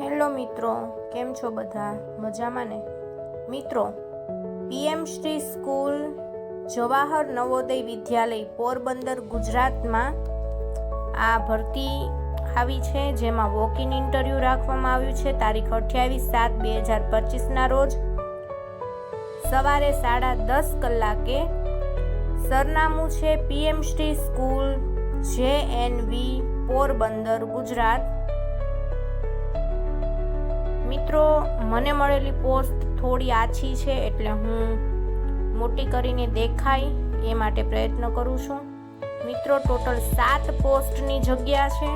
Hello મિત્રો, કેમ છો બધા? મજામાં ને? મિત્રો, પીએમ શ્રી સ્કૂલ જવાહર નવોદય વિદ્યાલય પોરબંદર, ગુજરાતમાં આ ભરતી આવી છે, જેમાં વોક ઇન ઇન્ટરવ્યૂ રાખવામાં આવ્યું છે. તારીખ અઠ્યાવીસ સાત બે હજાર પચીસના રોજ સવારે સાડા દસ કલાકે સરનામું છે PM Shri school J N V Porbandar, Gujarat. મિત્રો, મને મળેલી પોસ્ટ થોડી આછી છે એટલે હું મોટી કરીને દેખાય એ માટે પ્રયત્ન કરું છું. મિત્રો, ટોટલ સાત પોસ્ટની જગ્યા છે.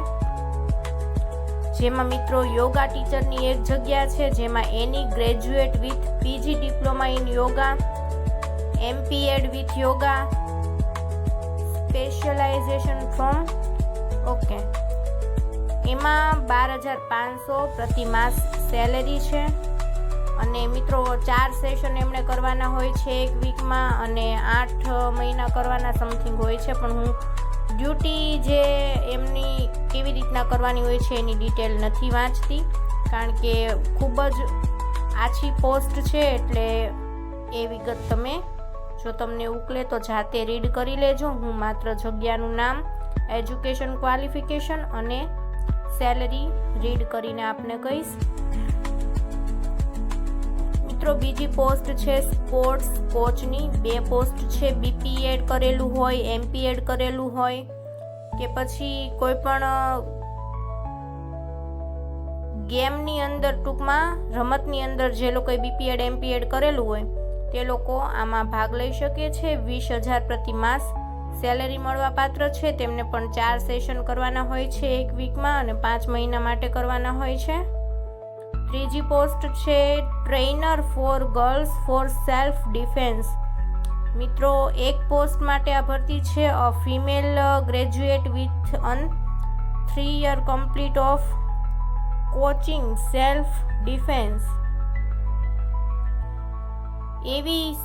જેમાં મિત્રો, યોગા ટીચરની એક જગ્યા છે, જેમાં any graduate with PG diploma in yoga, MPEd with yoga, specialisation from, okay. એમાં બાર હજાર પાંચસો પ્રતિ માસ સેલેરી છે. અને મિત્રો, ચાર સેશન એમણે કરવાના હોય છે એક વીકમાં અને આઠ મહિના કરવાના સમથિંગ હોય છે. પણ હું ડ્યુટી જે એમની કેવી રીતના કરવાની હોય છે એની ડિટેલ નથી વાંચતી. કારણ કે ખૂબ જ આછી પોસ્ટ છે એટલે એ વિગત તમે જો તમને ઉકલે તો જાતે રીડ કરી લેજો. હું માત્ર જગ્યાનું નામ એજ્યુકેશન ક્વોલિફિકેશન અને સેલરી રીડ કરીને આપને કહીશ. મિત્રો, બીજી પોસ્ટ છે સ્પોર્ટ્સ કોચની બે પોસ્ટ છે બીપી એડ કરેલું હોય એમપી એડ કરેલું હોય, કે પછી કોઈ પણ ગેમની અંદર ટૂંકમાં, રમતની અંદર જે લોકોએ બીપી એડ એમપી એડ કરેલું હોય, તે લોકો આમાં ભાગ લઈ શકે છે વીસ હજાર પ્રતિ માસ. સેલેરી મળવા પાત્ર છે. તેમને પણ ચાર સેશન કરવાના હોય છે એક વીકમાં અને પાંચ મહિના માટે કરવાના હોય છે. ત્રીજી પોસ્ટ છે trainer for girls for self defence. મિત્રો, એક પોસ્ટ માટે આ ભરતી છે a female graduate with an three year complete of coaching self defence. એવી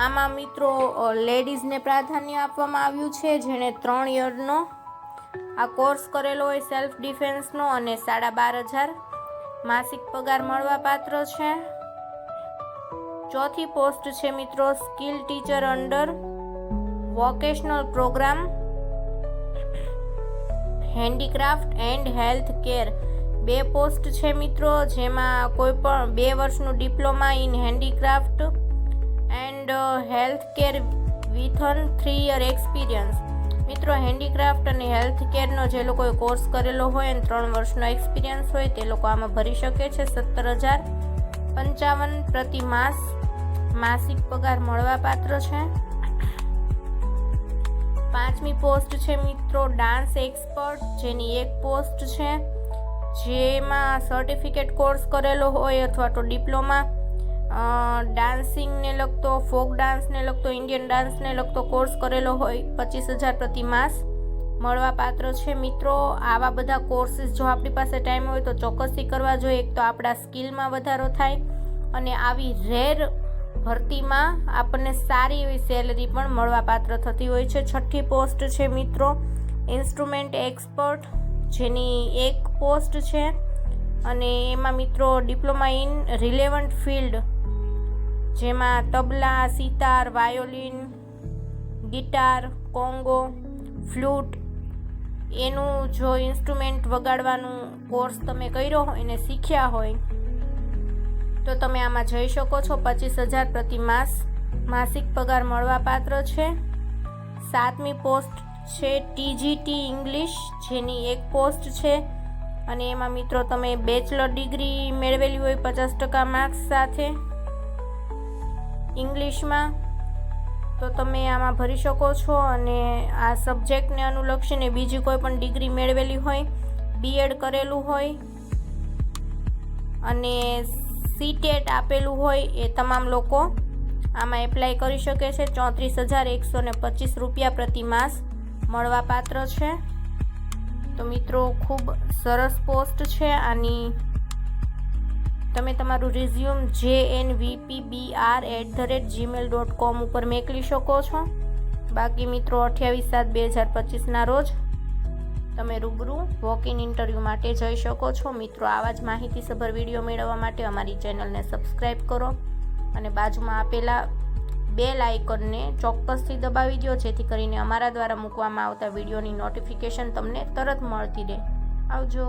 આમાં મિત્રો લેડીઝને પ્રાધાન્ય આપવામાં આવ્યું છે, જેણે ત્રણ યરનો આ કોર્સ કરેલો હોય સેલ્ફ ડિફેન્સનો અને સાડા બાર હજાર માસિક પગાર મળવા પાત્ર છે. ચોથી પોસ્ટ છે મિત્રો, skill teacher under vocational program handicraft and health care. બે પોસ્ટ છે મિત્રો, જેમાં કોઈ પણ બે વર્ષનું diploma in handicraft health care within three year experience મિત્રો હેન્ડીક્રાફ્ટ અને હેલ્થ કેરનો જે લોકોએ કોર્સ કરેલો હોય અને ત્રણ વર્ષનો એક્સપિરિયન્સ હોય, તે લોકો આમાં ભરી શકે છે. સત્તર હજાર પંચાવન પ્રતિ માસ માસિક પગાર મળવાપાત્ર છે. પાંચમી પોસ્ટ છે મિત્રો ડાન્સ એક્સપર્ટ જેની એક પોસ્ટ છે, જેમાં સર્ટિફિકેટ કોર્સ કરેલો હોય અથવા તો ડિપ્લોમા ડાન્સિંગને લગતો ફોક ડાન્સને લગતો ઇન્ડિયન ડાન્સને લગતો કોર્સ કરેલો હોય પચીસ હજાર પ્રતિ માસ. મળવા પાત્ર છે મિત્રો, આવા બધા કોર્સીસ જો આપણી પાસે ટાઈમ હોય તો ચોક્કસથી કરવા જોઈએ. એક તો આપણા સ્કિલમાં વધારો થાય અને આવી રેર ભરતીમાં આપણને સારી એવી સેલરી પણ મળવા પાત્ર થતી હોય છે. છઠ્ઠી પોસ્ટ છે મિત્રો ઇન્સ્ટ્રુમેન્ટ એક્સપર્ટ જેની એક પોસ્ટ છે. અને એમાં મિત્રો ડિપ્લોમા ઇન રિલેવન્ટ ફિલ્ડ જેમાં tabla, sitar, violin, guitar, conga, flute એનું જો ઇન્સ્ટ્રુમેન્ટ વગાડવાનું કોર્સ તમે કર્યો હોય, એને શીખ્યા હોય, તો તમે આમાં જઈ શકો છો. પચીસ હજાર પ્રતિ માસ માસિક પગાર મળવાપાત્ર છે. સાતમી પોસ્ટ છે ટીજીટી ઇંગ્લિશ, જેની એક પોસ્ટ છે. અને એમાં મિત્રો તમે બેચલર ડિગ્રી મેળવેલી હોય પચાસ ટકા માર્ક્સ સાથે. ઇંગ્લિશમાં, તો તમે આમાં ભરી શકો છો અને આ સબ્જેક્ટને અનુલક્ષીને બીજી કોઈ પણ ડિગ્રી મેળવેલી હોય બીએડ કરેલું હોય, અને સીટેટ આપેલું હોય એ તમામ લોકો આમાં એપ્લાય કરી શકે છે. ચોત્રીસ હજાર એકસો ને પચીસ રૂપિયા પ્રતિ માસ મળવાપાત્ર છે. તો મિત્રો, ખૂબ સરસ પોસ્ટ છે. આની તમે તમારું resume J N VP B R at the rate Gmail dot com ઉપર મોકલી શકો છો. બાકી મિત્રો, અઠ્યાવીસ સાત બે હજાર પચીસના રોજ તમે રૂબરૂ વોક ઇન ઇન્ટરવ્યૂ માટે જઈ શકો છો. મિત્રો, આવા જ માહિતીસભર વીડિયો મેળવવા માટે અમારી ચેનલને સબસ્ક્રાઈબ કરો અને બાજુમાં આપેલા બેલ આઇકનને ચોક્કસથી દબાવી દો, જેથી કરીને અમારા દ્વારા મૂકવામાં આવતા વિડીયોની નોટિફિકેશન તમને તરત મળતી રહે. આવજો.